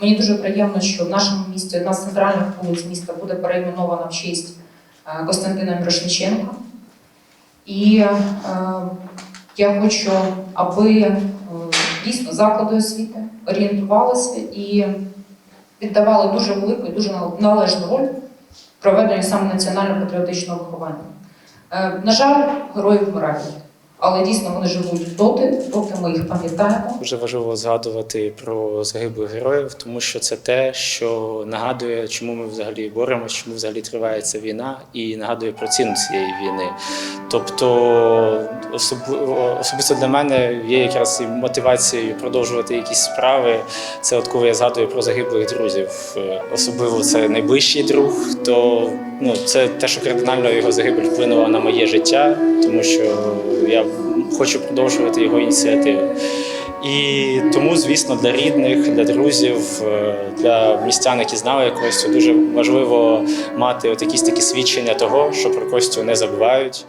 Мені дуже приємно, що в нашому місті одна з центральних вулиць міста буде перейменована в честь е, Костянтина Мірошниченка. І е, я хочу, аби е, дійсно заклади освіти орієнтувалися і віддавали дуже велику і дуже належну роль проведенню саме національно-патріотичного виховання. Е, На жаль, герої вмирають, але дійсно вони живуть доти, доки ми їх пам'ятаємо. Дуже важливо згадувати про загиблих героїв, тому що це те, що нагадує, чому ми взагалі боремося, чому взагалі триває ця війна, і нагадує про ціну цієї війни. Тобто, особисто для мене є якраз і мотивацією продовжувати якісь справи. Це от коли я згадую про загиблих друзів, Е, особливо це найближчий друг. То ну це те, що кардинально його загибель вплинула на моє життя, тому що я хочу продовжувати його ініціативи. І тому, звісно, для рідних, для друзів, е, для містян, які знали Костю, дуже важливо мати от якісь такі свідчення того, що про Костю не забувають.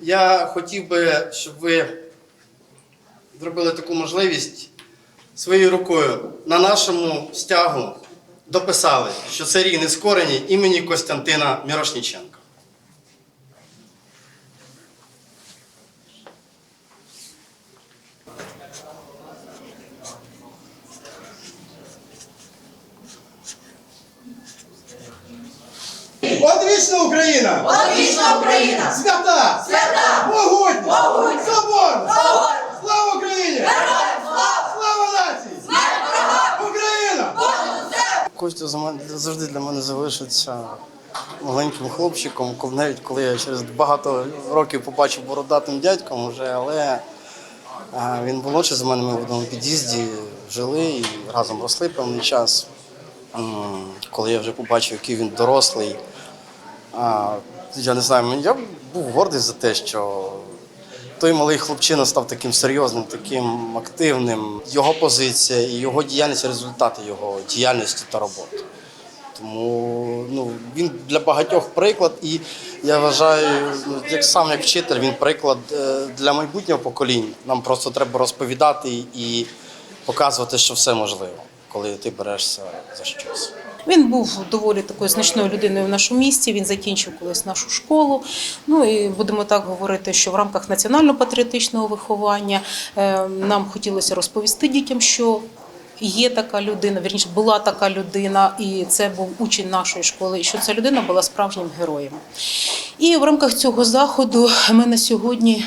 Я хотів би, щоб ви зробили таку можливість своєю рукою на нашому стягу дописали, що це рік нескорені імені Костянтина Мірошніченка. Одвічна Україна! Одвічна Україна! Костя завжди для мене залишиться маленьким хлопчиком, навіть коли я через багато років побачив бородатим дядьком вже, але він був молодший за мене, ми в одному під'їзді жили і разом росли певний час. Коли я вже побачив, який він дорослий, я не знаю, я був гордий за те, що той малий хлопчина став таким серйозним, таким активним. Його позиція і його діяльність результати його діяльності та роботи. Тому ну, він для багатьох приклад, і я вважаю, ну, як сам як вчитель, він приклад е, для майбутнього покоління. Нам просто треба розповідати і показувати, що все можливо, коли ти берешся за щось. Він був доволі такою значною людиною в нашому місті. Він закінчив колись нашу школу. Ну і будемо так говорити, що в рамках національно-патріотичного виховання е, нам хотілося розповісти дітям, що. Є така людина, вірніше була така людина, і це був учень нашої школи, і що ця людина була справжнім героєм. І в рамках цього заходу ми на сьогодні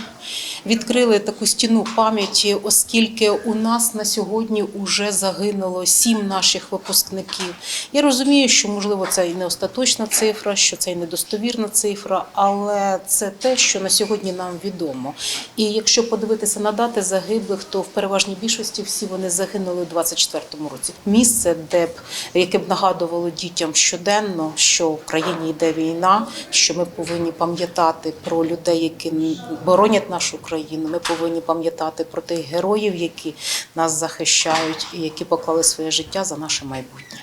відкрили таку стіну пам'яті, оскільки у нас на сьогодні вже загинуло сім наших випускників. Я розумію, що можливо це і не остаточна цифра, що це і недостовірна цифра, але це те, що на сьогодні нам відомо. І якщо подивитися на дати загиблих, то в переважній більшості всі вони загинули у 24-му році. Місце, де б яке б нагадувало дітям щоденно, що в країні йде війна, що ми повинні пам'ятати про людей, які боронять нашу країну. Ми повинні пам'ятати про тих героїв, які нас захищають і які поклали своє життя за наше майбутнє.